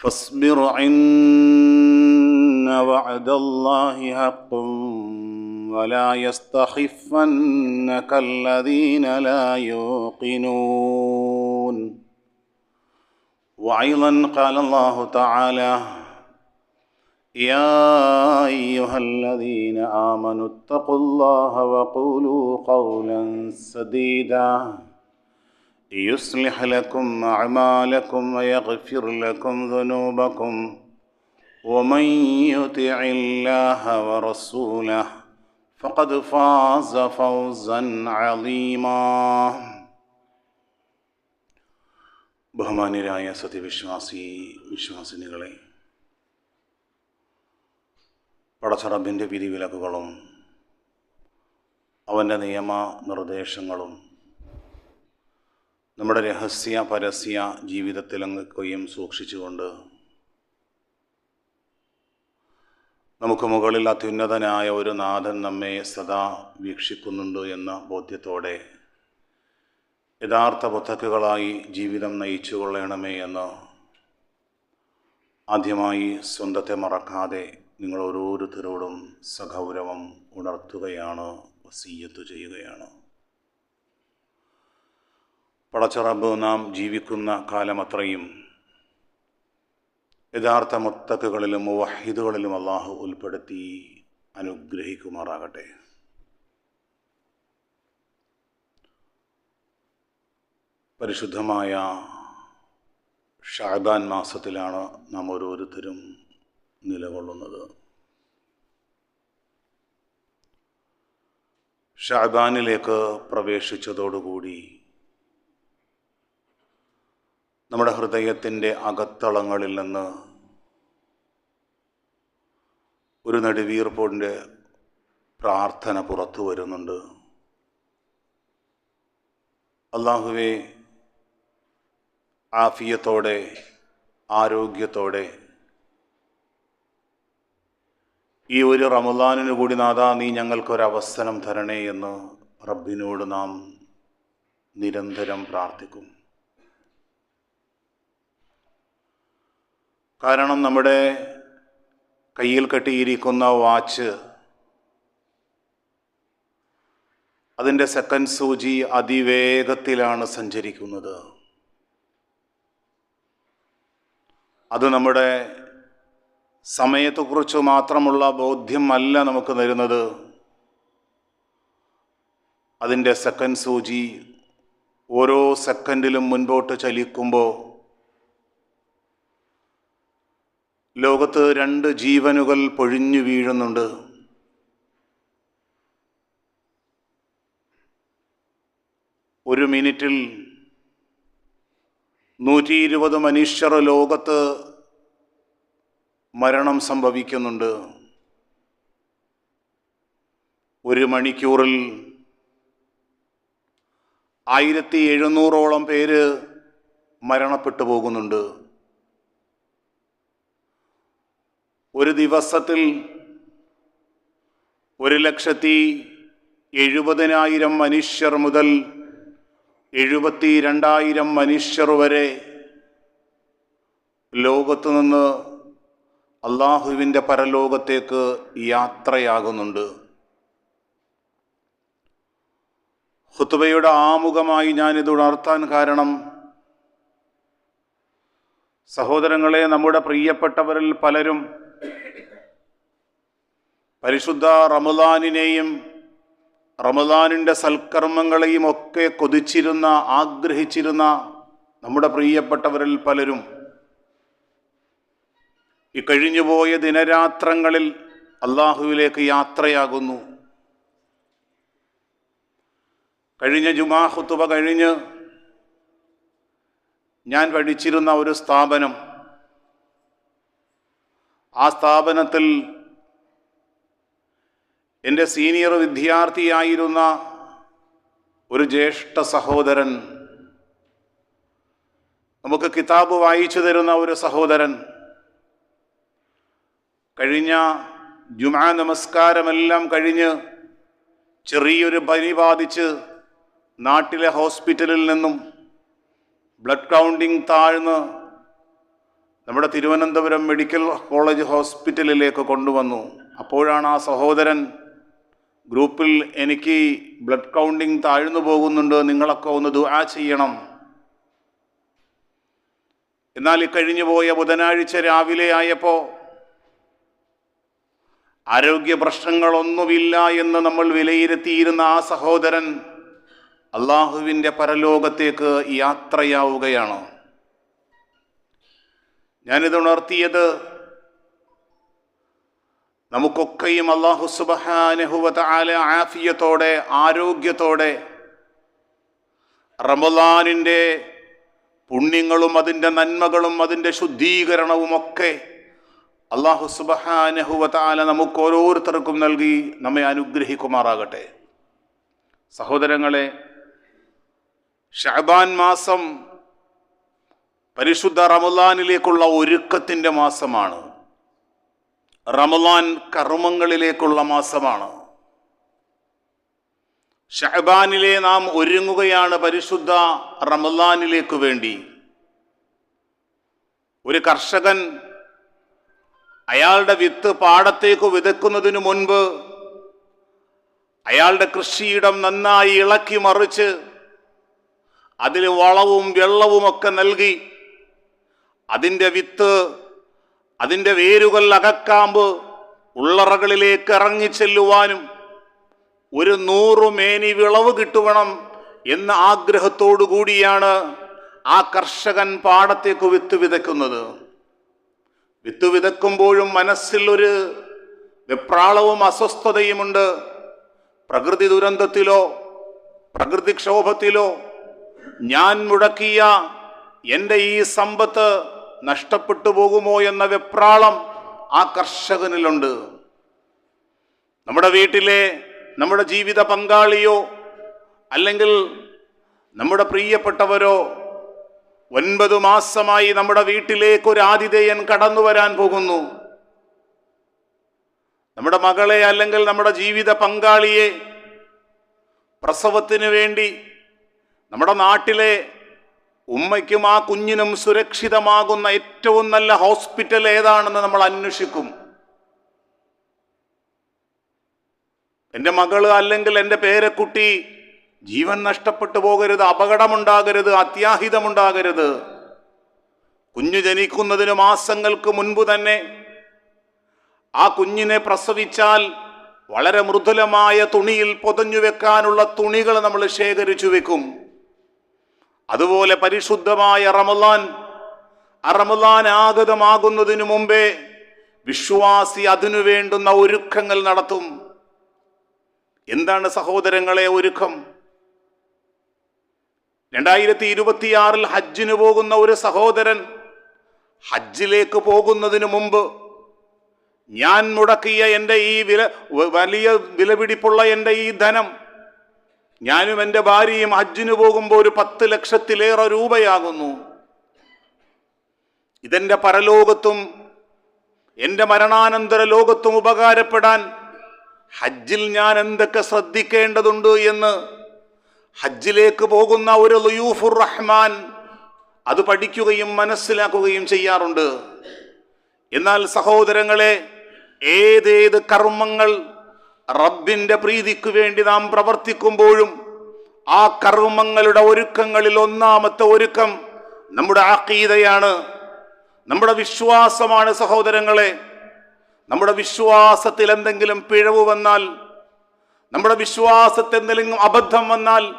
فاصبر إن وعد الله حق ولا يستخفنك الذين لا يوقنون. وأيضا قال الله تعالى يا أيها الذين آمنوا اتقوا الله وقولوا قولا سديدا. يصلح لكم أعمالكم ويغفر لكم ذنوبكم ومن يطع الله ورسوله فقد فاز فوزا عظيما ബഹുമാന്യരായ സത്യവിശ്വാസി വിശ്വാസിനികളെ പടച്ചറബിൻ്റെ വിധിവിലക്കുകളും അവൻ്റെ നിയമ നിർദ്ദേശങ്ങളും നമ്മുടെ രഹസ്യ പരസ്യ ജീവിതത്തിലങ്ങുകയും സൂക്ഷിച്ചുകൊണ്ട് നമുക്ക് മുകളിൽ അത്യുന്നതനായ ഒരു നാഥൻ നമ്മെ സദാ വീക്ഷിക്കുന്നുണ്ട് എന്ന ബോധ്യത്തോടെ യഥാർത്ഥ ബുദ്ധക്കുകളായി ജീവിതം നയിച്ചു കൊള്ളണമേ എന്ന് ആദ്യമായി സ്വന്തത്തെ മറക്കാതെ നിങ്ങൾ ഓരോരുത്തരോടും സഗൗരവം ഉണർത്തുകയാണ് വസീയത്ത് ചെയ്യുകയാണ്. പടച്ചറബ് നാം ജീവിക്കുന്ന കാലമത്രയും യഥാർത്ഥ മുത്തക്കുകളിലും വഹിദുകളിലും അള്ളാഹു ഉൾപ്പെടുത്തി അനുഗ്രഹിക്കുമാറാകട്ടെ. പരിശുദ്ധമായ ഷാബാൻ മാസത്തിലാണ് നാം ഓരോരുത്തരും നിലകൊള്ളുന്നത്. ഷാബാനിലേക്ക് പ്രവേശിച്ചതോടുകൂടി നമ്മുടെ ഹൃദയത്തിന്റെ അകത്തളങ്ങളിൽ നിന്ന് ഒരു നെടുവീർപ്പോടിന്റെ പ്രാർത്ഥന പുറത്തു വരുന്നുണ്ട്. അള്ളാഹുവെ ആഫിയത്തോടെ ആരോഗ്യത്തോടെ ഈ ഒരു റമദാനിനു കൂടി നാഥ നീ ഞങ്ങൾക്കൊരവസരം തരണേ എന്ന് റബ്ബിനോട് നാം നിരന്തരം പ്രാർത്ഥിക്കും. കാരണം നമ്മുടെ കയ്യിൽ കെട്ടിയിരിക്കുന്ന വാച്ച് അതിന്റെ സെക്കൻഡ് സൂചി അതിവേഗത്തിലാണ് സഞ്ചരിക്കുന്നത്. അത് നമ്മുടെ സമയത്തെക്കുറിച്ച് മാത്രമുള്ള ബോധ്യം അല്ല നമുക്ക് തരുന്നത്. അതിന്റെ സെക്കൻഡ് സൂചി ഓരോ സെക്കൻഡിലും മുൻപോട്ട് ചലിക്കുമ്പോൾ ലോകത്ത് രണ്ട് ജീവനുകൾ പൊഴിഞ്ഞു വീഴുന്നുണ്ട്. ഒരു മിനിറ്റിൽ നൂറ്റി ഇരുപത് മനുഷ്യർ ലോകത്ത് മരണം സംഭവിക്കുന്നുണ്ട്. ഒരു മണിക്കൂറിൽ ആയിരത്തി എഴുന്നൂറോളം പേര് മരണപ്പെട്ടു പോകുന്നുണ്ട്. ഒരു ദിവസത്തിൽ ഒരു ലക്ഷത്തി എഴുപതിനായിരം മനുഷ്യർ മുതൽ എഴുപത്തി രണ്ടായിരം മനുഷ്യർ വരെ ലോകത്തു നിന്ന് അള്ളാഹുവിന്റെ പരലോകത്തേക്ക് യാത്രയാകുന്നുണ്ട്. ഹുത്തുബയുടെ ആമുഖമായി ഞാനിത് ഉണർത്താൻ കാരണം സഹോദരങ്ങളെ നമ്മുടെ പ്രിയപ്പെട്ടവരിൽ പലരും പരിശുദ്ധ റമദാനിനെയും റമദാനിന്റെ സൽക്കർമ്മങ്ങളെയും ഒക്കെ കൊതിച്ചിരുന്ന ആഗ്രഹിച്ചിരുന്ന നമ്മുടെ പ്രിയപ്പെട്ടവരിൽ പലരും ഈ കഴിഞ്ഞുപോയ ദിനരാത്രങ്ങളിൽ അള്ളാഹുവിലേക്ക് യാത്രയാകുന്നു. കഴിഞ്ഞ ജുമാഹുത്തുവ കഴിഞ്ഞ് ഞാൻ പഠിച്ചിരുന്ന ഒരു സ്ഥാപനം ആ സ്ഥാപനത്തിൽ എന്റെ സീനിയർ വിദ്യാർത്ഥിയായിരുന്ന ഒരു ജ്യേഷ്ഠ സഹോദരൻ. നമുക്ക് കിതാബ് വായിച്ചു തരുന്ന ഒരു സഹോദരൻ. കഴിഞ്ഞ ജുമാ നമസ്കാരമെല്ലാം കഴിഞ്ഞ് ചെറിയൊരു പനി ബാധിച്ച് നാട്ടിലെ ഹോസ്പിറ്റലിൽ നിന്നും ബ്ലഡ് കൗണ്ടിങ് താഴ്ന്ന് നമ്മുടെ തിരുവനന്തപുരം മെഡിക്കൽ കോളേജ് ഹോസ്പിറ്റലിലേക്ക് കൊണ്ടുവന്നു. അപ്പോഴാണ് ആ സഹോദരൻ ഗ്രൂപ്പിൽ എനിക്ക് ബ്ലഡ് കൗണ്ടിങ് താഴ്ന്നു പോകുന്നുണ്ട് നിങ്ങളൊക്കെ ഒന്ന് ദുആ ചെയ്യണം. എന്നാൽ ഈ കഴിഞ്ഞു പോയ ബുധനാഴ്ച രാവിലെ ആയപ്പോൾ ആരോഗ്യ പ്രശ്നങ്ങളൊന്നുമില്ല എന്ന് നമ്മൾ വിലയിരുത്തിയിരുന്ന ആ സഹോദരൻ അള്ളാഹുവിന്റെ പരലോകത്തേക്ക് യാത്രയാവുകയാണ്. ഞാനിത് ഉണർത്തിയത് നമുക്കൊക്കെയും അള്ളാഹു സുബഹാനഹുവത ആല ആഫിയത്തോടെ ആരോഗ്യത്തോടെ റമദാനിന്റെ പുണ്യങ്ങളും അതിന്റെ നന്മകളും അതിന്റെ ശുദ്ധീകരണവും ഒക്കെ അള്ളാഹു സുബഹാനഹുവത ആല നമുക്ക് ഓരോരുത്തർക്കും നൽകി നമ്മെ അനുഗ്രഹിക്കുമാറാകട്ടെ. സഹോദരങ്ങളെ ഷഹബാൻ മാസം പരിശുദ്ധ റമദാനിലേക്കുള്ള ഒരുക്കത്തിന്റെ മാസമാണ്. റമദാൻ കർമ്മങ്ങളിലേക്കുള്ള മാസമാണ്. ഷഹബാനിലെ നാം ഒരുങ്ങുകയാണ് പരിശുദ്ധ റമദാനിലേക്ക് വേണ്ടി. ഒരു കർഷകൻ അയാളുടെ വിത്ത് പാടത്തേക്ക് വിതക്കുന്നതിനു മുൻപ് അയാളുടെ കൃഷിയിടം നന്നായി ഇളക്കി മറിച്ച് അതിൽ വളവും വെള്ളവും ഒക്കെ നൽകി അതിന്റെ വിത്ത് അതിന്റെ വേരുകൾ അകക്കാമ്പ് ഉള്ളറകളിലേക്ക് ഇറങ്ങിച്ചെല്ലുവാനും ഒരു നൂറു മേനി വിളവ് കിട്ടുവണം എന്ന ആഗ്രഹത്തോടു കൂടിയാണ് ആ കർഷകൻ പാടത്തേക്ക് വിത്ത് വിതയ്ക്കുന്നത്. വിത്ത് വിതക്കുമ്പോഴും മനസ്സിൽ ഒരു വെപ്രാളവും അസ്വസ്ഥതയുമുണ്ട്. പ്രകൃതി ദുരന്തത്തിലോ പ്രകൃതിക്ഷോഭത്തിലോ ഞാൻ മുടക്കിയ എന്റെ ഈ സമ്പത്ത് നഷ്ടപ്പെട്ടു പോകുമോ എന്ന വെപ്രാളം ആ കർഷകനിലുണ്ട്. നമ്മുടെ വീട്ടിലെ നമ്മുടെ ജീവിത പങ്കാളിയോ അല്ലെങ്കിൽ നമ്മുടെ പ്രിയപ്പെട്ടവരോ ഒൻപത് മാസമായി നമ്മുടെ വീട്ടിലേക്ക് ഒരു ആതിഥേയൻ കടന്നു വരാൻ പോകുന്നു. നമ്മുടെ മകളെ അല്ലെങ്കിൽ നമ്മുടെ ജീവിത പങ്കാളിയെ പ്രസവത്തിന് വേണ്ടി നമ്മുടെ നാട്ടിലെ ഉമ്മയ്ക്കും ആ കുഞ്ഞിനും സുരക്ഷിതമാകുന്ന ഏറ്റവും നല്ല ഹോസ്പിറ്റൽ ഏതാണെന്ന് നമ്മൾ അന്വേഷിക്കും. എന്റെ മകൾ അല്ലെങ്കിൽ എന്റെ പേരക്കുട്ടി ജീവൻ നഷ്ടപ്പെട്ടു പോകരുത് അപകടമുണ്ടാകരുത് അത്യാഹിതമുണ്ടാകരുത്. കുഞ്ഞു ജനിക്കുന്നതിന് മാസങ്ങൾക്ക് മുൻപ് തന്നെ ആ കുഞ്ഞിനെ പ്രസവിച്ചാൽ വളരെ മൃദുലമായ തുണിയിൽ പൊതഞ്ഞു വെക്കാനുള്ള തുണികൾ നമ്മൾ ശേഖരിച്ചു വെക്കും. അതുപോലെ പരിശുദ്ധമായ റമലാൻ അറമലാൻ റമലാൻ ആഗതമാകുന്നതിനു മുമ്പേ വിശ്വാസി അതിനു വേണ്ടുന്ന ഒരുക്കങ്ങൾ നടത്തും. എന്താണ് സഹോദരങ്ങളെ ഒരുക്കം? രണ്ടായിരത്തി ഇരുപത്തിയാറിൽ ഹജ്ജിന് പോകുന്ന ഒരു സഹോദരൻ ഹജ്ജിലേക്ക് പോകുന്നതിന് മുമ്പ് ഞാൻ മുടക്കിയ എന്റെ ഈ വില വലിയ വിലപിടിപ്പുള്ള എന്റെ ഈ ധനം ഞാനും എന്റെ ഭാര്യയും ഹജ്ജിന് പോകുമ്പോൾ ഒരു പത്ത് ലക്ഷത്തിലേറെ രൂപയാകുന്നു. ഇതെന്റെ പരലോകത്തും എന്റെ മരണാനന്തര ലോകത്തും ഉപകാരപ്പെടാൻ ഹജ്ജിൽ ഞാൻ എന്തൊക്കെ ശ്രദ്ധിക്കേണ്ടതുണ്ട് എന്ന് ഹജ്ജിലേക്ക് പോകുന്ന ഒരു ലുയൂഫുർ റഹ്മാൻ അത് പഠിക്കുകയും മനസ്സിലാക്കുകയും ചെയ്യാറുണ്ട്. എന്നാൽ സഹോദരങ്ങളെ ഏതേത് കർമ്മങ്ങൾ റബ്ബിന്റെ പ്രീതിക്ക് വേണ്ടി നാം പ്രവർത്തിക്കുമ്പോഴും ആ കർമ്മങ്ങളുടെ ഒരുക്കങ്ങളിൽ ഒന്നാമത്തെ ഒരുക്കം നമ്മുടെ ആക്കീതയാണ് നമ്മുടെ വിശ്വാസമാണ് സഹോദരങ്ങളെ. നമ്മുടെ വിശ്വാസത്തിൽ എന്തെങ്കിലും പിഴവ് വന്നാൽ നമ്മുടെ വിശ്വാസത്തിൽ എന്തെങ്കിലും അബദ്ധം വന്നാൽ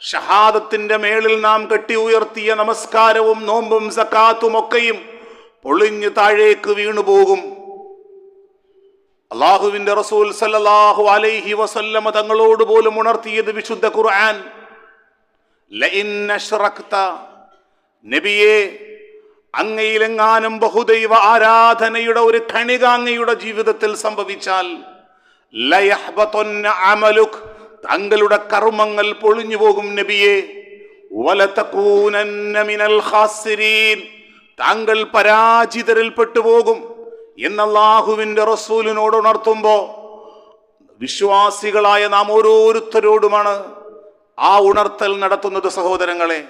ഷഹാദത്തിന്റെ മേളിൽ നാം കെട്ടി ഉയർത്തിയ നമസ്കാരവും നോമ്പും സക്കാത്തും ഒക്കെയും പൊളിഞ്ഞു താഴേക്ക് വീണുപോകും. അള്ളാഹുവിന്റെ റസൂൽ സല്ലല്ലാഹു അലൈഹി വസല്ലമ തങ്ങളോട് പോലും ഉണർത്തിയത് വിശുദ്ധ ഖുർആൻ. നബിയെ അങ്ങയിലെങ്ങാനും ബഹുദൈവ ആരാധനയുടെ ഒരു കണിക അങ്ങയുടെ ജീവിതത്തിൽ സംഭവിച്ചാൽ അമലുക് തങ്ങളുടെ കർമ്മങ്ങൾ പൊളിഞ്ഞു പോകും നബിയെ. താങ്കൾ പരാജിതരിൽപ്പെട്ടു ഖാസിരീൻ എന്നല്ലാഹുവിന്റെ റസൂലിനോട് ഉണർത്തുമ്പോ വിശ്വാസികളായ നാം ഓരോരുത്തരോടുമാണ് ആ ഉണർത്തൽ നടത്തുന്നത് സഹോദരങ്ങളെ.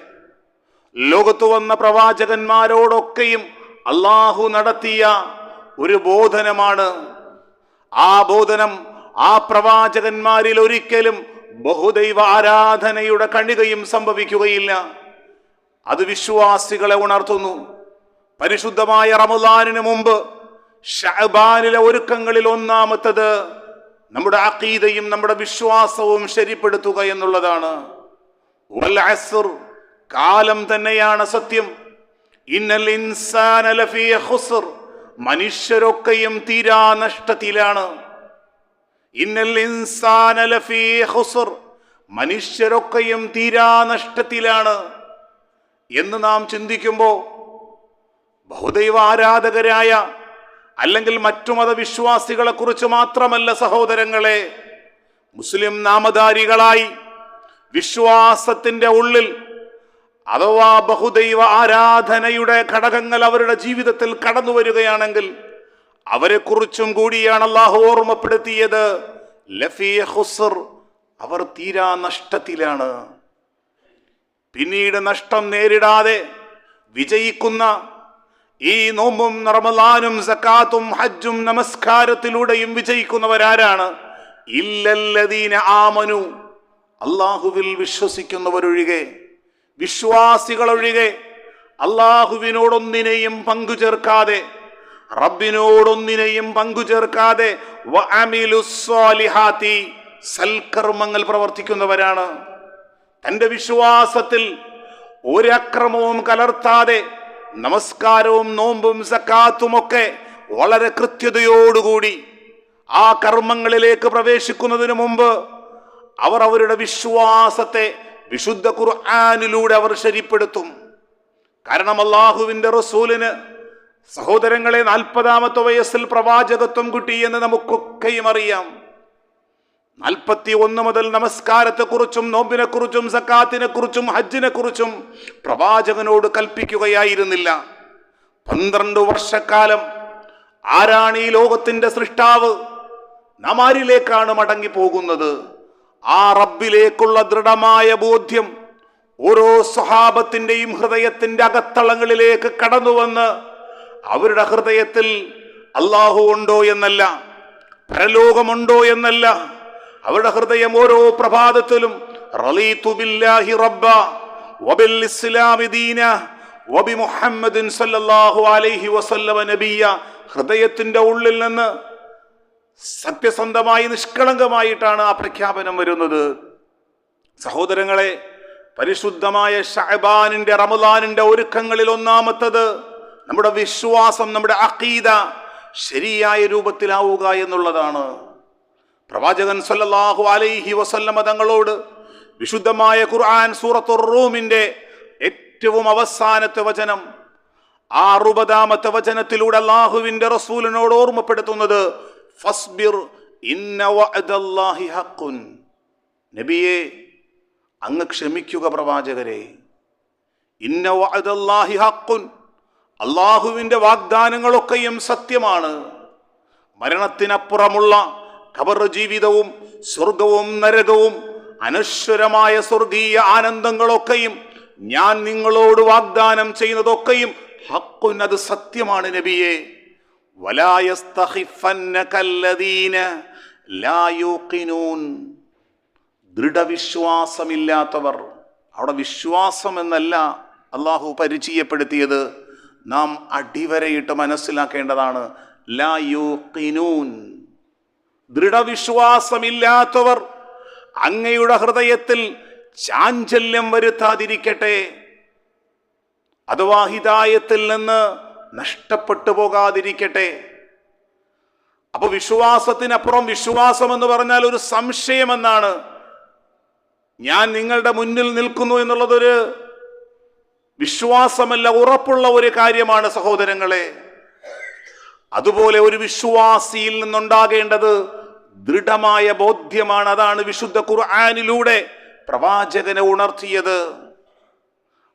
ലോകത്തു വന്ന പ്രവാചകന്മാരോടൊക്കെയും അള്ളാഹു നടത്തിയ ഒരു ബോധനമാണ്. ആ ബോധനം ആ പ്രവാചകന്മാരിൽ ഒരിക്കലും ബഹുദൈവ ആരാധനയുടെ കണികയും സംഭവിക്കുകയില്ല. അത് വിശ്വാസികളെ ഉണർത്തുന്നു. പരിശുദ്ധമായ റമദാനിന് മുമ്പ് ഷഅബാനിലെ ഒരുക്കങ്ങളിൽ ഒന്നാമത്തത് നമ്മുടെ അഖീദയും നമ്മുടെ വിശ്വാസവും ശരിപ്പെടുത്തുക എന്നുള്ളതാണ്. കാലം തന്നെയാണ് സത്യം. ഇന്നൽ ഇൻസാന ലഫീ ഖുസ്ർ മനുഷ്യരൊക്കെയും തീരാ നഷ്ടത്തിലാണ്. ഇന്നൽ ഇൻസാന ലഫീ ഖുസ്ർ മനുഷ്യരൊക്കെയും തീരാ നഷ്ടത്തിലാണ്. എന്ന് നാം ചിന്തിക്കുമ്പോൾ ബഹുദൈവ ആരാധകരായ അല്ലെങ്കിൽ മറ്റു മതവിശ്വാസികളെ കുറിച്ച് മാത്രമല്ല സഹോദരങ്ങളെ മുസ്ലിം നാമധാരികളായി വിശ്വാസത്തിന്റെ ഉള്ളിൽ അഥവാ ബഹുദൈവ ആരാധനയുടെ ഘടകങ്ങൾ അവരുടെ ജീവിതത്തിൽ കടന്നു വരികയാണെങ്കിൽ അവരെക്കുറിച്ചും കൂടിയാണ് അള്ളാഹു ഓർമ്മപ്പെടുത്തിയത്. ലഫിയ അവർ തീരാ നഷ്ടത്തിലാണ്. പിന്നീട് നഷ്ടം നേരിടാതെ വിജയിക്കുന്ന ഈ നോമ്പും റമലാനും സക്കാത്തും ഹജ്ജും നമസ്കാരത്തിലൂടെയും വിജയിക്കുന്നവരാരാണ്? ഇല്ലല്ലദീന ആമനു. അള്ളാഹുവിൽ വിശ്വസിക്കുന്നവരൊഴികെ വിശ്വാസികളൊഴികെ അള്ളാഹുവിനോടൊന്നിനെയും പങ്കു ചേർക്കാതെ റബ്ബിനോടൊന്നിനെയും പങ്കു ചേർക്കാതെ സൽക്കർമ്മങ്ങൾ പ്രവർത്തിക്കുന്നവരാണ്. തന്റെ വിശ്വാസത്തിൽ ഒരക്രമവും കലർത്താതെ നമസ്കാരവും നോമ്പും സക്കാത്തുമൊക്കെ വളരെ കൃത്യതയോടുകൂടി ആ കർമ്മങ്ങളിലേക്ക് പ്രവേശിക്കുന്നതിന് മുമ്പ് അവർ അവരുടെ വിശ്വാസത്തെ വിശുദ്ധ ഖുർആാനിലൂടെ അവർ ശരിപ്പെടുത്തും. കാരണം അള്ളാഹുവിന്റെ റസൂലിന് സഹോദരങ്ങളെ നാൽപ്പതാമത്തെ വയസ്സിൽ പ്രവാചകത്വം കിട്ടി എന്ന് നമുക്കൊക്കെയും അറിയാം. നാൽപ്പത്തി ഒന്ന് മുതൽ നമസ്കാരത്തെക്കുറിച്ചും നോമ്പിനെക്കുറിച്ചും സക്കാത്തിനെക്കുറിച്ചും ഹജ്ജിനെക്കുറിച്ചും പ്രവാചകനോട് കൽപ്പിക്കുകയായിരുന്നില്ല. പന്ത്രണ്ട് വർഷക്കാലം ആരാണ് ഈ ലോകത്തിന്റെ സൃഷ്ടാവ്? നാം ആരിലേക്കാണ് മടങ്ങി പോകുന്നത് ആ റബ്ബിലേക്കുള്ള ദൃഢമായ ബോധ്യം ഓരോ സ്വഹാപത്തിന്റെയും ഹൃദയത്തിന്റെ അകത്തളങ്ങളിലേക്ക് കടന്നു വന്ന് അവരുടെ ഹൃദയത്തിൽ അള്ളാഹു ഉണ്ടോ എന്നല്ല പരലോകമുണ്ടോ എന്നല്ല അവരുടെ ഹൃദയം ഓരോ പ്രഭാതത്തിലും ഹൃദയത്തിന്റെ ഉള്ളിൽ നിന്ന് സത്യസന്ധമായി നിഷ്കളങ്കമായിട്ടാണ് ആ പ്രഖ്യാപനം വരുന്നത്. സഹോദരങ്ങളെ പരിശുദ്ധമായ ഷഹബാനിന്റെ റമദാനിന്റെ ഒരുക്കങ്ങളിൽ ഒന്നാമത്തത് നമ്മുടെ വിശ്വാസം നമ്മുടെ അഖീദ ശരിയായ രൂപത്തിലാവുക എന്നുള്ളതാണ്. പ്രവാചകൻ സല്ലല്ലാഹു അലൈഹി വസല്ലമ തങ്ങളോട് വിശുദ്ധമായ ഖുർആൻ സൂറത്തുർ റൂമിന്റെ ഏറ്റവും അവസാനത്തെ വചനം ആ അറുപതാമത്തെ വചനത്തിലൂടെ അള്ളാഹുവിന്റെ റസൂലിനോട് ഓർമ്മപ്പെടുത്തുന്നത് ഫസ്ബിർ നബിയെ അങ്ങ് ക്ഷമിക്കുക പ്രവാചകരെ. അള്ളാഹുവിന്റെ വാഗ്ദാനങ്ങളൊക്കെയും സത്യമാണ്. മരണത്തിനപ്പുറമുള്ള ഖബർ ജീവിതവും സ്വർഗവും നരകവും അനശ്വരമായ സ്വർഗീയ ആനന്ദങ്ങളൊക്കെയും ഞാൻ നിങ്ങളോട് വാഗ്ദാനം ചെയ്യുന്നതൊക്കെയും ഹക്കുൻ അത് സത്യമാണ് നബിയെ. ദൃഢവിശ്വാസമില്ലാത്തവർ. അവിടെ വിശ്വാസം എന്നല്ല അള്ളാഹു പരിചയപ്പെടുത്തിയത്. നാം അടിവരയിട്ട് മനസ്സിലാക്കേണ്ടതാണ് ലാ യൂഖിനൂൻ. ദൃഢവിശ്വാസമില്ലാത്തവർ അങ്ങയുടെ ഹൃദയത്തിൽ ചാഞ്ചല്യം വരുത്താതിരിക്കട്ടെ. അഥവാ ഹിതായത്തിൽ നിന്ന് നഷ്ടപ്പെട്ടു പോകാതിരിക്കട്ടെ. അപ്പൊ വിശ്വാസത്തിനപ്പുറം വിശ്വാസം എന്ന് പറഞ്ഞാൽ ഒരു സംശയമെന്നാണ്. ഞാൻ നിങ്ങളുടെ മുന്നിൽ നിൽക്കുന്നു എന്നുള്ളതൊരു വിശ്വാസമല്ല ഉറപ്പുള്ള ഒരു കാര്യമാണ് സഹോദരങ്ങളെ. അതുപോലെ ഒരു വിശ്വാസിയിൽ നിന്നുണ്ടാകേണ്ടത് ദൃഢമായ ബോധ്യമാണ് അതാണ് വിശുദ്ധ ഖുർആാനിലൂടെ പ്രവാചകനെ ഉണർത്തിയത്.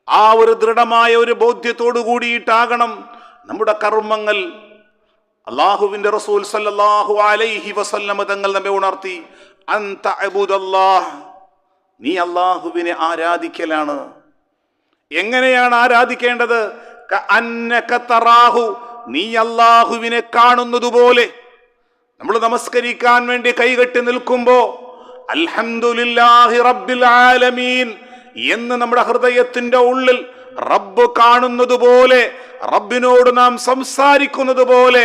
ആ ഒരു ദൃഢമായ ഒരു ബോധ്യത്തോടു കൂടിയിട്ടാകണം നമ്മുടെ കർമ്മങ്ങൾ. അള്ളാഹുവിന്റെ റസൂൽ സല്ലാഹു അലൈഹി വസല്ലമ തങ്ങൾ നമ്മെ ഉണർത്തി നീ അള്ളാഹുവിനെ ആരാധിക്കലാണ്. എങ്ങനെയാണ് ആരാധിക്കേണ്ടത്? നീ അള്ളാഹുവിനെ കാണുന്നത് പോലെ നമ്മൾ നമസ്കരിക്കാൻ വേണ്ടി കൈകെട്ടി നിൽക്കുമ്പോ അൽഹംദുലില്ലാഹി റബ്ബിൽ ആലമീൻ എന്ന് നമ്മുടെ ഹൃദയത്തിന്റെ ഉള്ളിൽ റബ്ബ് കാണുന്നത് പോലെ റബ്ബിനോട് നാം സംസാരിക്കുന്നത് പോലെ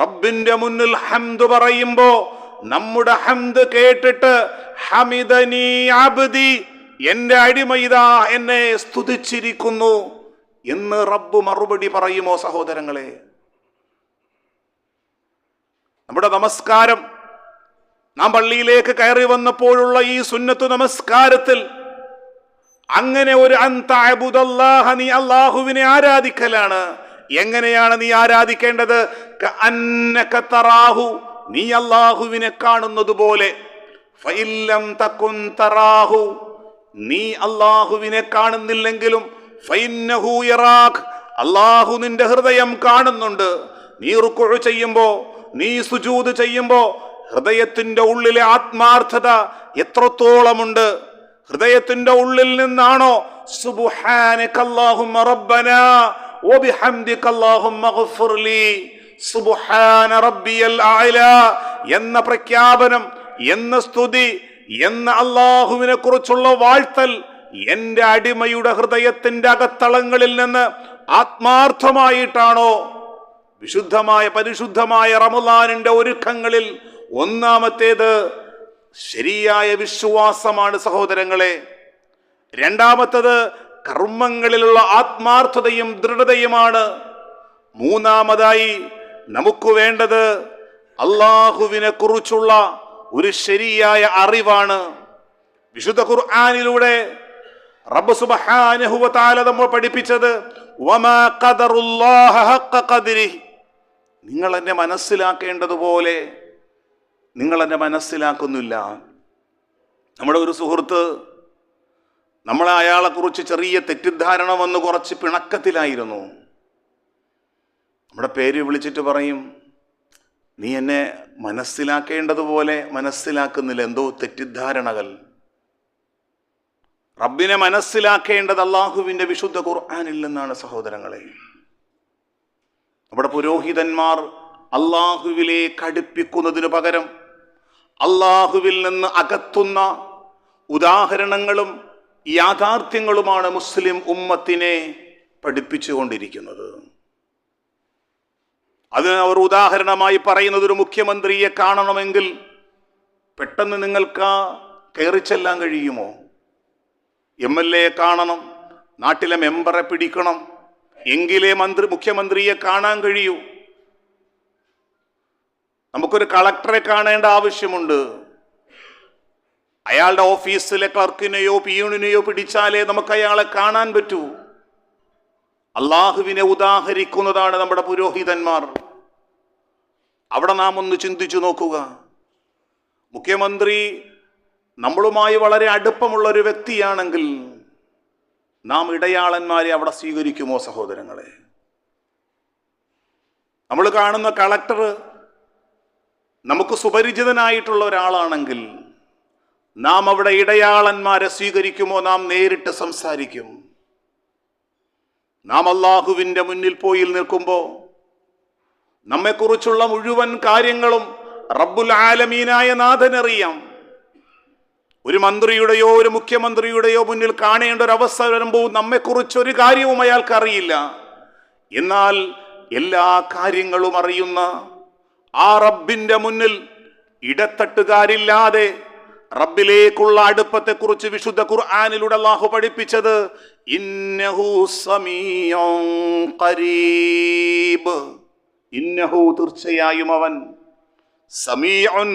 റബ്ബിന്റെ മുന്നിൽ ഹംദ് പറയുമ്പോ നമ്മുടെ ഹംദ് കേട്ടിട്ട് ഹമിദനി അബ്ദി എന്റെ അടിമയിതാ എന്നെ സ്തുതിച്ചിരിക്കുന്നു എന്ന് റബ്ബ് മറുപടി പറയുമോ സഹോദരങ്ങളെ? നമ്മുടെ നമസ്കാരം. നാം പള്ളിയിലേക്ക് കയറി വന്നപ്പോഴുള്ള ഈ സുന്നത്തു നമസ്കാരത്തിൽ അങ്ങനെ ഒരു അന്താബുദല്ലാഹ നീ അള്ളാഹുവിനെ ആരാധിക്കലാണ്. എങ്ങനെയാണ് നീ ആരാധിക്കേണ്ടത്? തറാഹു നീ അള്ളാഹുവിനെ കാണുന്നത് പോലെ. തറാഹു നീ അള്ളാഹുവിനെ കാണുന്നില്ലെങ്കിലും അള്ളാഹു നിന്റെ ഹൃദയം കാണുന്നുണ്ട്. നീ റുക്കുഴ ചെയ്യുമ്പോ നീ സുജൂത് ചെയ്യുമ്പോൾ ഹൃദയത്തിന്റെ ഉള്ളിലെ ആത്മാർത്ഥത എത്രത്തോളമുണ്ട്? ഹൃദയത്തിന്റെ ഉള്ളിൽ നിന്നാണോ? റബ്ബിയൽ എന്ന പ്രഖ്യാപനം എന്ന സ്തുതി എന്ന അള്ളാഹുവിനെ കുറിച്ചുള്ള വാഴ്ത്തൽ എന്റെ അടിമയുടെ ഹൃദയത്തിന്റെ അകത്തളങ്ങളിൽ നിന്ന് ആത്മാർത്ഥമായിട്ടാണോ? വിശുദ്ധമായ പരിശുദ്ധമായ റമലാനിന്റെ ഒരുക്കങ്ങളിൽ ഒന്നാമത്തേത് ശരിയായ വിശ്വാസമാണ് സഹോദരങ്ങളെ. രണ്ടാമത്തത് കർമ്മങ്ങളിലുള്ള ആത്മാർത്ഥതയും ദൃഢതയുമാണ്. മൂന്നാമതായി നമുക്ക് വേണ്ടത് അള്ളാഹുവിനെ കുറിച്ചുള്ള ഒരു ശരിയായ അറിവാണ്. വിശുദ്ധ ഖുർആാനിലൂടെ റബ്ബ് സുബ്ഹാനഹു വ തആല നമ്മൾ പഠിപ്പിച്ചത് വമാ ഖദറുല്ലാഹ ഹഖ നിങ്ങൾ എന്നെ മനസ്സിലാക്കേണ്ടതുപോലെ നിങ്ങൾ എന്നെ മനസ്സിലാക്കുന്നില്ല. നമ്മുടെ ഒരു സുഹൃത്ത് നമ്മളെ അയാളെക്കുറിച്ച് ചെറിയ തെറ്റിദ്ധാരണ വന്ന് കുറച്ച് പിണക്കത്തിലായിരുന്നു. നമ്മുടെ പേര് വിളിച്ചിട്ട് പറയും നീ എന്നെ മനസ്സിലാക്കേണ്ടതുപോലെ മനസ്സിലാക്കുന്നില്ല. എന്തോ തെറ്റിദ്ധാരണകൾ. റബ്ബിനെ മനസ്സിലാക്കേണ്ടത് അള്ളാഹുവിന്റെ വിശുദ്ധ ഖുർആാനിൽ നിന്നാണ് സഹോദരങ്ങളെ. നമ്മുടെ പുരോഹിതന്മാർ അള്ളാഹുവിലെ കടുപ്പിക്കുന്നതിനു പകരം അള്ളാഹുവിൽ നിന്ന് അകത്തുന്ന ഉദാഹരണങ്ങളും യാഥാർത്ഥ്യങ്ങളുമാണ് മുസ്ലിം ഉമ്മത്തിനെ പഠിപ്പിച്ചുകൊണ്ടിരിക്കുന്നത്. അതിന് അവർ ഉദാഹരണമായി പറയുന്നത് ഒരു മുഖ്യമന്ത്രിയെ കാണണമെങ്കിൽ പെട്ടെന്ന് നിങ്ങൾക്ക് കയറി ചെല്ലാൻ കഴിയുമോ? എം എൽ എ കാണണം നാട്ടിലെ മെമ്പറെ പിടിക്കണം എങ്കിലേ മന്ത്രി മുഖ്യമന്ത്രിയെ കാണാൻ കഴിയൂ. നമുക്കൊരു കളക്ടറെ കാണേണ്ട ആവശ്യമുണ്ട്. അയാളുടെ ഓഫീസിലെ ക്ലർക്കിനെയോ പിയൂണിനെയോ പിടിച്ചാലേ നമുക്ക് അയാളെ കാണാൻ പറ്റൂ. അള്ളാഹുവിനെ ഉദാഹരിക്കുന്നതാണ് നമ്മുടെ പുരോഹിതന്മാർ. അവിടെ നാം ഒന്ന് ചിന്തിച്ചു നോക്കുക. മുഖ്യമന്ത്രി നമ്മളുമായി വളരെ അടുപ്പമുള്ള ഒരു വ്യക്തിയാണെങ്കിൽ നാം ഇടയാളന്മാരെ അവിടെ സ്വീകരിക്കുമോ സഹോദരങ്ങളെ? നമ്മൾ കാണുന്ന കളക്ടർ നമുക്ക് സുപരിചിതനായിട്ടുള്ള ഒരാളാണെങ്കിൽ നാം അവിടെ ഇടയാളന്മാരെ സ്വീകരിക്കുമോ നാം നേരിട്ട് സംസാരിക്കും. നാം അള്ളാഹുവിന്റെ മുന്നിൽ പോയി നിൽക്കുമ്പോൾ നമ്മെക്കുറിച്ചുള്ള മുഴുവൻ കാര്യങ്ങളും റബ്ബുൽ ആലമീനായ നാഥനറിയാം. ഒരു മന്ത്രിയുടെയോ ഒരു മുഖ്യമന്ത്രിയുടെയോ മുന്നിൽ കാണേണ്ട ഒരു അവസ്ഥ വരുമ്പോൾ നമ്മെക്കുറിച്ച് ഒരു കാര്യവും അയാൾക്ക് അറിയില്ല എന്നാൽ എല്ലാ കാര്യങ്ങളും അറിയുന്ന ആ റബ്ബിന്റെ മുന്നിൽ ഇടത്തട്ടുകാരില്ലാതെ റബ്ബിലേക്കുള്ള അടുപ്പത്തെക്കുറിച്ച് വിശുദ്ധ ഖുർആാനിലൂടെ അള്ളാഹു പഠിപ്പിച്ചത് ഇന്നഹു ഇന്നഹു തീർച്ചയായും അവൻ സമീഉൻ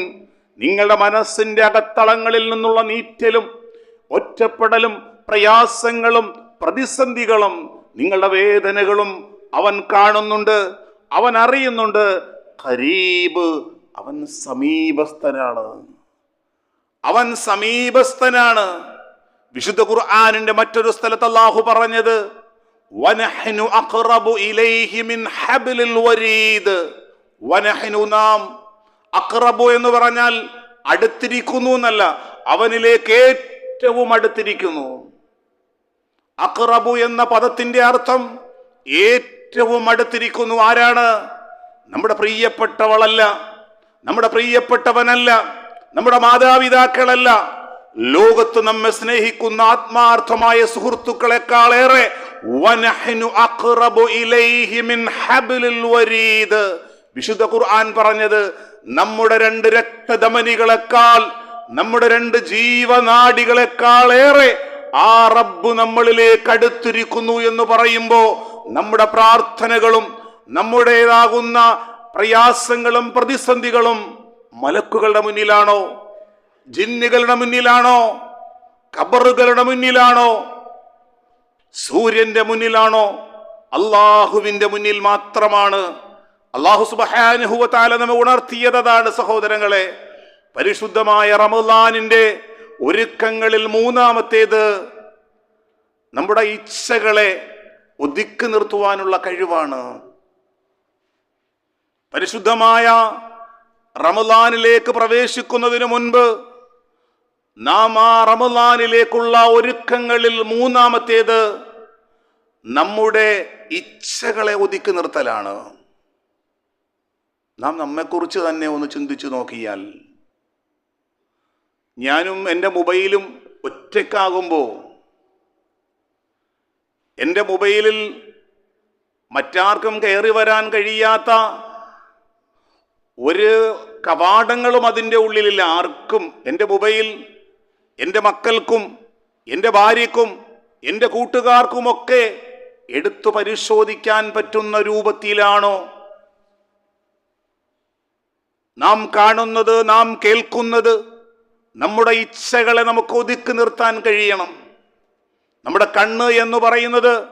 നിങ്ങളുടെ മനസ്സിന്റെ അകത്തളങ്ങളിൽ നിന്നുള്ള നീറ്റലും ഒറ്റപ്പെടലും പ്രയാസങ്ങളും പ്രതിസന്ധികളും നിങ്ങളുടെ വേദനകളും അവൻ കാണുന്നുണ്ട് അവൻ അറിയുന്നുണ്ട്. ഖരീബ് അവൻ സമീപസ്ഥനാണ്. അവൻ സമീപസ്ഥനാണ്. വിശുദ്ധ ഖുർആാനിന്റെ മറ്റൊരു സ്ഥലത്ത് അല്ലാഹു പറഞ്ഞത് വനഹ്നു അഖ്റബു ഇലൈഹി മിൻ ഹബ്ലിൽ വരീദ്. വനഹ്നു നാം അഖ്റബു എന്ന് പറഞ്ഞാൽ അടുത്തിരിക്കുന്നു എന്നല്ല അവനിലേക്ക് ഏറ്റവും അടുത്തിരിക്കുന്നു. അക്റബു എന്ന പദത്തിന്റെ അർത്ഥം ഏറ്റവും അടുത്തിരിക്കുന്നു ആരാണ്? നമ്മുടെ പ്രിയപ്പെട്ടവളല്ല നമ്മുടെ പ്രിയപ്പെട്ടവനല്ല നമ്മുടെ മാതാപിതാക്കളല്ല. ലോകത്ത് നമ്മെ സ്നേഹിക്കുന്ന ആത്മാർത്ഥമായ സുഹൃത്തുക്കളെക്കാളേറെ വിശുദ്ധ ഖുർആൻ പറഞ്ഞത് നമ്മുടെ രണ്ട് രക്തധമനികളെക്കാൾ നമ്മുടെ രണ്ട് ജീവനാടികളെക്കാളേറെ ആ റബ്ബ് നമ്മളിലേക്ക് അടുത്തിരിക്കുന്നു എന്ന് പറയുമ്പോൾ നമ്മുടെ പ്രാർത്ഥനകളും നമ്മുടേതാകുന്ന പ്രയാസങ്ങളും പ്രതിസന്ധികളും മലക്കുകളുടെ മുന്നിലാണോ? ജിന്നുകളുടെ മുന്നിലാണോ? കബറുകളുടെ മുന്നിലാണോ? സൂര്യന്റെ മുന്നിലാണോ? അള്ളാഹുവിന്റെ മുന്നിൽ മാത്രമാണ് അള്ളാഹു സുബാനുഹുവത്താല നമ്മെ ഉണർത്തിയതാണ് സഹോദരങ്ങളെ. പരിശുദ്ധമായ റമദാനിന്റെ ഒരുക്കങ്ങളിൽ മൂന്നാമത്തേത് നമ്മുടെ ഇച്ഛകളെ ഒതുക്കി നിർത്തുവാനുള്ള കഴിവാണ്. പരിശുദ്ധമായ റമദാനിലേക്ക് പ്രവേശിക്കുന്നതിന് മുൻപ് നാം ആ റമദാനിലേക്കുള്ള ഒരുക്കങ്ങളിൽ മൂന്നാമത്തേത് നമ്മുടെ ഇച്ഛകളെ ഒതുക്കി നിർത്തലാണ്. നാം നമ്മെക്കുറിച്ച് തന്നെ ഒന്ന് ചിന്തിച്ചു നോക്കിയാൽ ഞാനും എന്റെ മൊബൈലും ഒറ്റയ്ക്കാകുമ്പോൾ എന്റെ മൊബൈലിൽ മറ്റാർക്കും കയറി വരാൻ കഴിയാത്ത ഒരു കവാടങ്ങളും അതിന്റെ ഉള്ളിലില്ല. ആർക്കും എന്റെ മൊബൈൽ എന്റെ മക്കൾക്കും എന്റെ ഭാര്യക്കും എന്റെ കൂട്ടുകാർക്കുമൊക്കെ എടുത്തു പരിശോധിക്കാൻ പറ്റുന്ന രൂപത്തിലാണോ നാം കാണുന്നത് നാം കേൾക്കുന്നത് നമ്മുടെ ഇച്ഛകളെ നമുക്ക് ഒതുക്കി നിർത്താൻ കഴിയണം. നമ്മുടെ കണ്ണ് എന്ന് പറയുന്നത്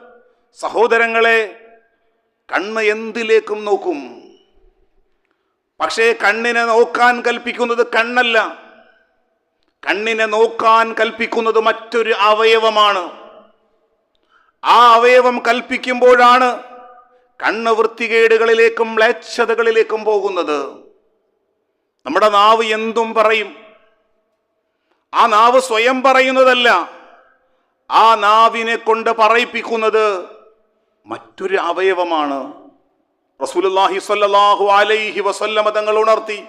സഹോദരങ്ങളെ കണ്ണ് എന്തിലേക്കും നോക്കും. പക്ഷേ കണ്ണിനെ നോക്കാൻ കൽപ്പിക്കുന്നത് കണ്ണല്ല. കണ്ണിനെ നോക്കാൻ കൽപ്പിക്കുന്നത് മറ്റൊരു അവയവമാണ്. ആ അവയവം കൽപ്പിക്കുമ്പോഴാണ് കണ്ണ് വൃത്തികേടുകളിലേക്കും മ്ലേച്ഛതകളിലേക്കും പോകുന്നത്. നമ്മുടെ നാവ് എന്തും പറയും. ആ നാവ് സ്വയം പറയുന്നതല്ല. ആ നാവിനെ കൊണ്ട് പറയിപ്പിക്കുന്നത് മറ്റൊരു അവയവമാണ്. റസൂലുള്ളാഹി സ്വല്ലല്ലാഹു അലൈഹി വസല്ലമ തങ്ങൾ ഉണർത്തി.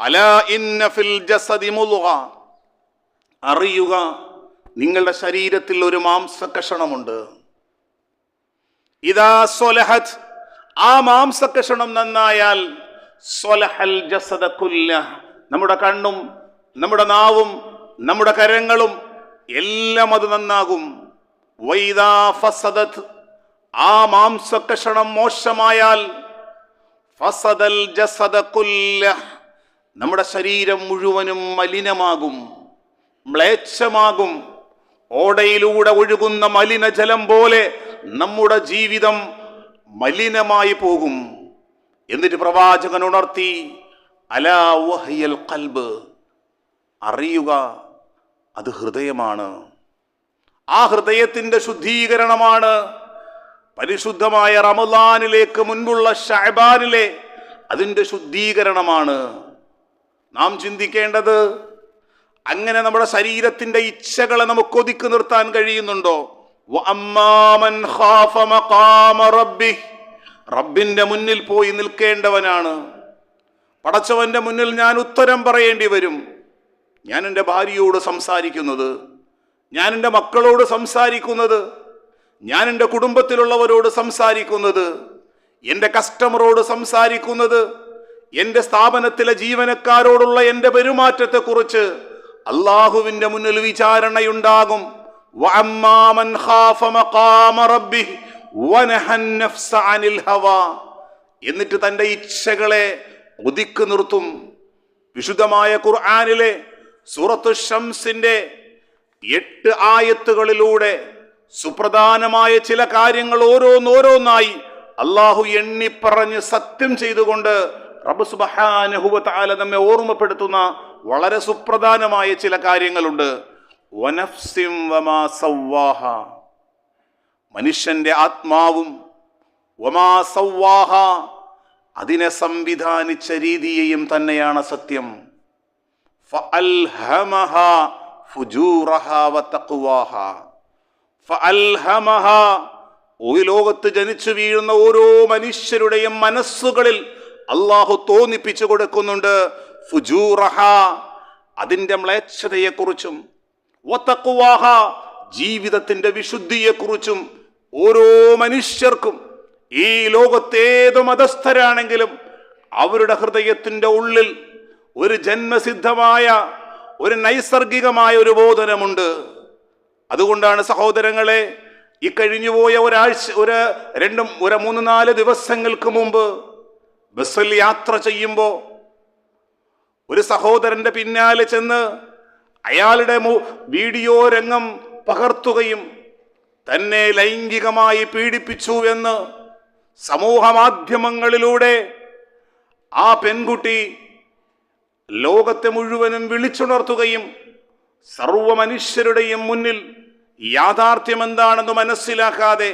അലാ ഇന്ന ഫിൽ ജസദി മുലുഹ അറിയുക നിങ്ങളുടെ ശരീരത്തിൽ ഒരു മാംസകഷണമുണ്ട് ഇതാ സ്വലഹത് ആ മാംസകഷണം നന്നായാൽ നമ്മുടെ കണ്ണും നമ്മുടെ നാവും നമ്മുടെ കരങ്ങളും എല്ലാം അത് നന്നാകും. വൈദാ ഫസദത്. ആ മാംസകഷണം മോശമായാൽ ഫസദൽ ജസദ കുല്ല നമ്മുടെ ശരീരം മുഴുവനും മലിനമാകും മ്ലേച്ഛമാകും. ഓടയിലൂടെ ഒഴുകുന്ന മലിനജലം പോലെ നമ്മുടെ ജീവിതം മലിനമായി പോകും. എന്നിട്ട് പ്രവാചകൻ ഉണർത്തി അലാ കൽബ് അറിയുക അത് ഹൃദയമാണ്. ആ ഹൃദയത്തിന്റെ ശുദ്ധീകരണമാണ്. പരിശുദ്ധമായ റമദാനിലേക്ക് മുൻപുള്ള ഷഹബാനിലെ അതിന്റെ ശുദ്ധീകരണമാണ്. നാം ചിന്തിക്കേണ്ടത് അങ്ങനെ നമ്മുടെ ശരീരത്തിന്റെ ഇച്ഛകളെ നമുക്ക് ഒതുക്കി നിർത്താൻ കഴിയുന്നുണ്ടോ? അമ്മാമൻ ഖാഫ മഖാമ റബ്ബിഹ്. റബ്ബിന്റെ മുന്നിൽ പോയി നിൽക്കേണ്ടവനാണ്. പടച്ചവന്റെ മുന്നിൽ ഞാൻ ഉത്തരം പറയേണ്ടി വരും. ഞാൻ എന്റെ ഭാര്യയോട് സംസാരിക്കുന്നത് ഞാൻ എന്റെ മക്കളോട് സംസാരിക്കുന്നത് ഞാൻ എന്റെ കുടുംബത്തിലുള്ളവരോട് സംസാരിക്കുന്നത് എന്റെ കസ്റ്റമറോട് സംസാരിക്കുന്നത് എന്റെ സ്ഥാപനത്തിലെ ജീവനക്കാരോടുള്ള എന്റെ പെരുമാറ്റത്തെക്കുറിച്ച് അള്ളാഹുവിന്റെ മുന്നിൽ വിചാരണയുണ്ടാകും. വഅമ്മാമൻ ഖാഫ മഖാമ റബ്ബിഹ്. അനിൽ എന്നിട്ട് തന്റെ ഇച്ഛകളെ ഒതുക്കി നിർത്തും. വിശുദ്ധമായ ഖുർആനിലെ സൂറത്തു ഷംസിന്റെ എട്ട് ആയത്തുകളിലൂടെ സുപ്രധാനമായ ചില കാര്യങ്ങൾ ഓരോന്നോരോന്നായി അള്ളാഹു എണ്ണിപ്പറഞ്ഞ് സത്യം ചെയ്തുകൊണ്ട് റബ്ബ് സുബ്ഹാനഹു വ നമ്മെ ഓർമ്മപ്പെടുത്തുന്ന വളരെ സുപ്രധാനമായ ചില കാര്യങ്ങളുണ്ട്. വനഫ്സിം വമാ സവ്വാഹ. മനുഷ്യന്റെ ആത്മാവും സവ്വാഹ അതിനെ സംവിധാനിച്ച രീതിയെയും തന്നെയാണ് സത്യം. ലോകത്ത് ജനിച്ചു വീഴുന്ന ഓരോ മനുഷ്യരുടെയും മനസ്സുകളിൽ അള്ളാഹു തോന്നിപ്പിച്ചു കൊടുക്കുന്നുണ്ട് ഫുജൂറഹ അതിന്റെ മ്ലേച്ഛതയെക്കുറിച്ചും ജീവിതത്തിന്റെ വിശുദ്ധിയെക്കുറിച്ചും ഓരോ മനുഷ്യർക്കും ഈ ലോകത്തേത് മതസ്ഥരാണെങ്കിലും അവരുടെ ഹൃദയത്തിന്റെ ഉള്ളിൽ ഒരു ജന്മസിദ്ധമായ ഒരു നൈസർഗികമായ ഒരു ബോധനമുണ്ട്. അതുകൊണ്ടാണ് സഹോദരങ്ങളെ ഈ കഴിഞ്ഞുപോയ ഒരാഴ്ച ഒരു രണ്ടും ഒരു മൂന്ന് നാല് ദിവസങ്ങൾക്ക് മുമ്പ് ബസ്സിൽ യാത്ര ചെയ്യുമ്പോൾ ഒരു സഹോദരന്റെ പിന്നാലെ ചെന്ന് അയാളുടെ വീഡിയോ രംഗം പകർത്തുകയും തന്നെ ലൈംഗികമായി പീഡിപ്പിച്ചു എന്ന് സമൂഹമാധ്യമങ്ങളിലൂടെ ആ പെൺകുട്ടി ലോകത്തെ മുഴുവനും വിളിച്ചുണർത്തുകയും സർവ മനുഷ്യരുടെയും മുന്നിൽ യാഥാർത്ഥ്യം എന്താണെന്ന് മനസ്സിലാക്കാതെ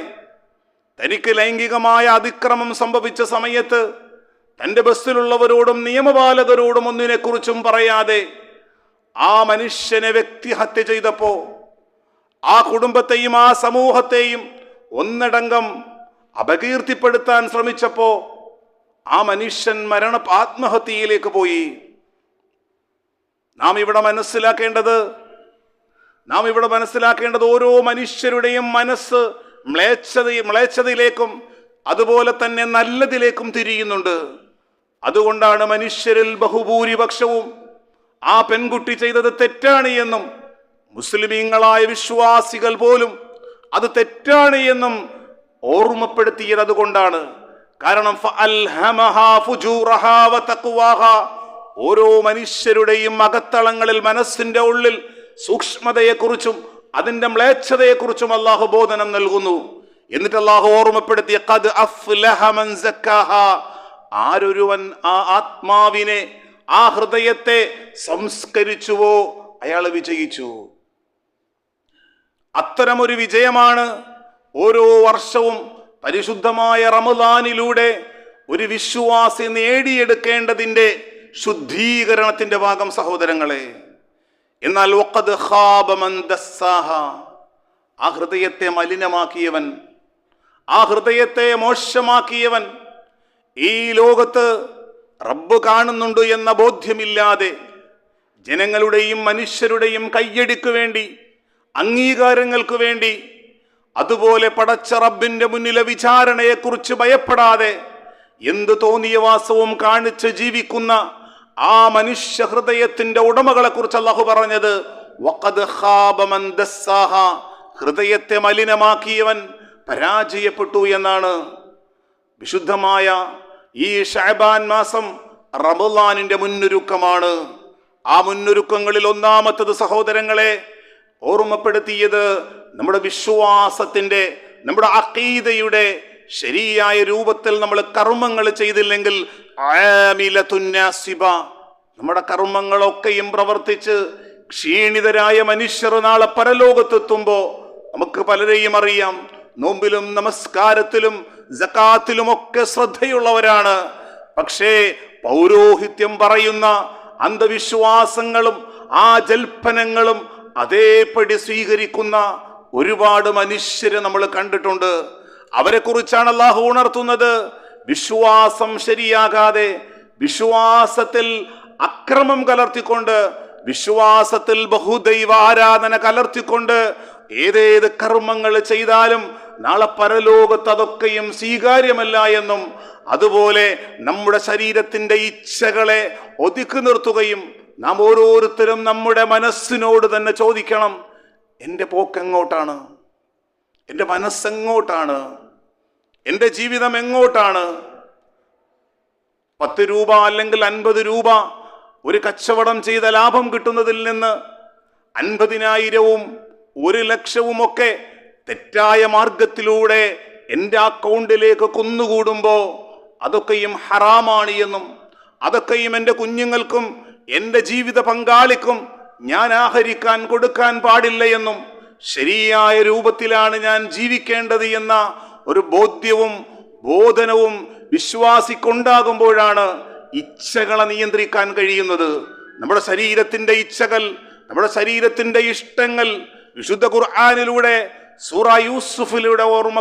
തനിക്ക് ലൈംഗികമായ അതിക്രമം സംഭവിച്ച സമയത്ത് തന്റെ ബസ്സിലുള്ളവരോടും നിയമപാലകരോടും ഒന്നിനെക്കുറിച്ചും പറയാതെ ആ മനുഷ്യനെ വ്യക്തിഹത്യ ചെയ്തപ്പോ ആ കുടുംബത്തെയും ആ സമൂഹത്തെയും ഒന്നടങ്കം അപകീർത്തിപ്പെടുത്താൻ ശ്രമിച്ചപ്പോ ആ മനുഷ്യൻ മരണ ആത്മഹത്യയിലേക്ക് പോയി. നാം ഇവിടെ മനസ്സിലാക്കേണ്ടത് നാം ഇവിടെ മനസ്സിലാക്കേണ്ടത് ഓരോ മനുഷ്യരുടെയും മനസ്സ് മ്ലേച്ഛത മ്ലേച്ഛതയിലേക്കും അതുപോലെ തന്നെ നല്ലതിലേക്കും തിരിയുന്നുണ്ട്. അതുകൊണ്ടാണ് മനുഷ്യരിൽ ബഹുഭൂരിപക്ഷവും ആ പെൺകുട്ടി ചെയ്തത് തെറ്റാണ് എന്നും മുസ്ലിമീങ്ങളായ വിശ്വാസികൾ പോലും അത് തെറ്റാണ് എന്നും ഓർമ്മപ്പെടുത്തിയത് അതുകൊണ്ടാണ് കാരണം. ഓരോ മനുഷ്യരുടെയും അകത്തളങ്ങളിൽ മനസ്സിന്റെ ഉള്ളിൽ സൂക്ഷ്മതയെക്കുറിച്ചും അതിന്റെ മ്ലേച്ഛതയെക്കുറിച്ചും അള്ളാഹു ബോധനം നൽകുന്നു എന്നിട്ട് അള്ളാഹു ഓർമ്മപ്പെടുത്തിയ സക്കാഹാ. ആരൊരുവൻ ആ ആത്മാവിനെ ആ ഹൃദയത്തെ സംസ്കരിച്ചുവോ അയാൾ വിജയിച്ചു അത്തരമൊരു വിജയമാണ് ഓരോ വർഷവും പരിശുദ്ധമായ റമദാനിലൂടെ ഒരു വിശ്വാസി നേടിയെടുക്കേണ്ടതിന്റെ ശുദ്ധീകരണത്തിന്റെ ഭാഗം സഹോദരങ്ങളെ എന്നാൽ ഒക്കത് ഖാബ മൻ ദസ്സാഹ. ആ ഹൃദയത്തെ മലിനമാക്കിയവൻ ആ ഹൃദയത്തെ മോശമാക്കിയവൻ ഈ ലോകത്ത് റബ്ബ് കാണുന്നുണ്ട് എന്ന ബോധ്യമില്ലാതെ ജനങ്ങളുടെയും മനുഷ്യരുടെയും കയ്യടിക്കു വേണ്ടി അംഗീകാരങ്ങൾക്ക് വേണ്ടി അതുപോലെ പടച്ച റബ്ബിന്റെ മുന്നിലെ വിചാരണയെക്കുറിച്ച് ഭയപ്പെടാതെ എന്ത് തോന്നിയ വാസവും കാണിച്ച് ജീവിക്കുന്ന ആ മനുഷ്യ ഹൃദയത്തിന്റെ ഉടമകളെ കുറിച്ച് അള്ളാഹു പറഞ്ഞത്. ഹൃദയത്തെ മലിനമാക്കിയവൻ പരാജയപ്പെട്ടു എന്നാണ് വിശുദ്ധമായ ഈ ഷാബാൻ മാസം റമലാനിന്റെ മുന്നൊരുക്കമാണ് ആ മുന്നൊരുക്കങ്ങളിൽ ഒന്നാമത്തത് സഹോദരങ്ങളെ ഓർമ്മപ്പെടുത്തിയത് നമ്മുടെ വിശ്വാസത്തിന്റെ നമ്മുടെ അക്കീതയുടെ ശരിയായ രൂപത്തിൽ നമ്മൾ കർമ്മങ്ങൾ ചെയ്തില്ലെങ്കിൽ. നമ്മുടെ കർമ്മങ്ങളൊക്കെയും പ്രവർത്തിച്ച് ക്ഷീണിതരായ മനുഷ്യർ നാളെ പരലോകത്തെത്തുമ്പോ നമുക്ക് പലരെയും അറിയാം നോമ്പിലും നമസ്കാരത്തിലും ജക്കാത്തിലും ഒക്കെ ശ്രദ്ധയുള്ളവരാണ് പക്ഷേ പൗരോഹിത്യം പറയുന്ന അന്ധവിശ്വാസങ്ങളും ആ ജൽപ്പനങ്ങളും അതേപടി സ്വീകരിക്കുന്ന ഒരുപാട് മനുഷ്യരെ നമ്മൾ കണ്ടിട്ടുണ്ട്. അവരെ കുറിച്ചാണ് അള്ളാഹു ഉണർത്തുന്നത്. വിശ്വാസം ശരിയാകാതെ വിശ്വാസത്തിൽ അക്രമം കലർത്തിക്കൊണ്ട് വിശ്വാസത്തിൽ ബഹുദൈവ ആരാധന കലർത്തിക്കൊണ്ട് ഏതേത് കർമ്മങ്ങൾ ചെയ്താലും നാളെ പരലോകത്ത് അതൊക്കെയും സ്വീകാര്യമല്ല എന്നും അതുപോലെ നമ്മുടെ ശരീരത്തിന്റെ ഇച്ഛകളെ ഒതുക്കി നിർത്തുകയും നാം ഓരോരുത്തരും നമ്മുടെ മനസ്സിനോട് തന്നെ ചോദിക്കണം എന്റെ പോക്കെങ്ങോട്ടാണ്? എന്റെ മനസ്സെങ്ങോട്ടാണ്? എന്റെ ജീവിതം എങ്ങോട്ടാണ്? പത്ത് രൂപ അല്ലെങ്കിൽ അൻപത് രൂപ ഒരു കച്ചവടം ചെയ്ത ലാഭം കിട്ടുന്നതിൽ നിന്ന് അൻപതിനായിരവും ഒരു ലക്ഷവും ഒക്കെ തെറ്റായ മാർഗത്തിലൂടെ എന്റെ അക്കൗണ്ടിലേക്ക് കുന്നുകൂടുമ്പോൾ അതൊക്കെയും ഹറാമാണ് എന്നും അതൊക്കെയും എന്റെ കുഞ്ഞുങ്ങൾക്കും എന്റെ ജീവിത പങ്കാളിക്കും ഞാൻ ആഹരിക്കാൻ കൊടുക്കാൻ പാടില്ല എന്നും ശരിയായ രൂപത്തിലാണ് ഞാൻ ജീവിക്കേണ്ടത് എന്ന ഒരു ബോധ്യവും ബോധനവും വിശ്വാസിക്കുണ്ടാകുമ്പോഴാണ് ഇച്ഛകളെ നിയന്ത്രിക്കാൻ കഴിയുന്നത്. നമ്മുടെ ശരീരത്തിന്റെ ഇച്ഛകൾ നമ്മുടെ ശരീരത്തിന്റെ ഇഷ്ടങ്ങൾ വിശുദ്ധ ഖുർആാനിലൂടെ സൂറ യൂസുഫിലൂടെ ഓർമ്മ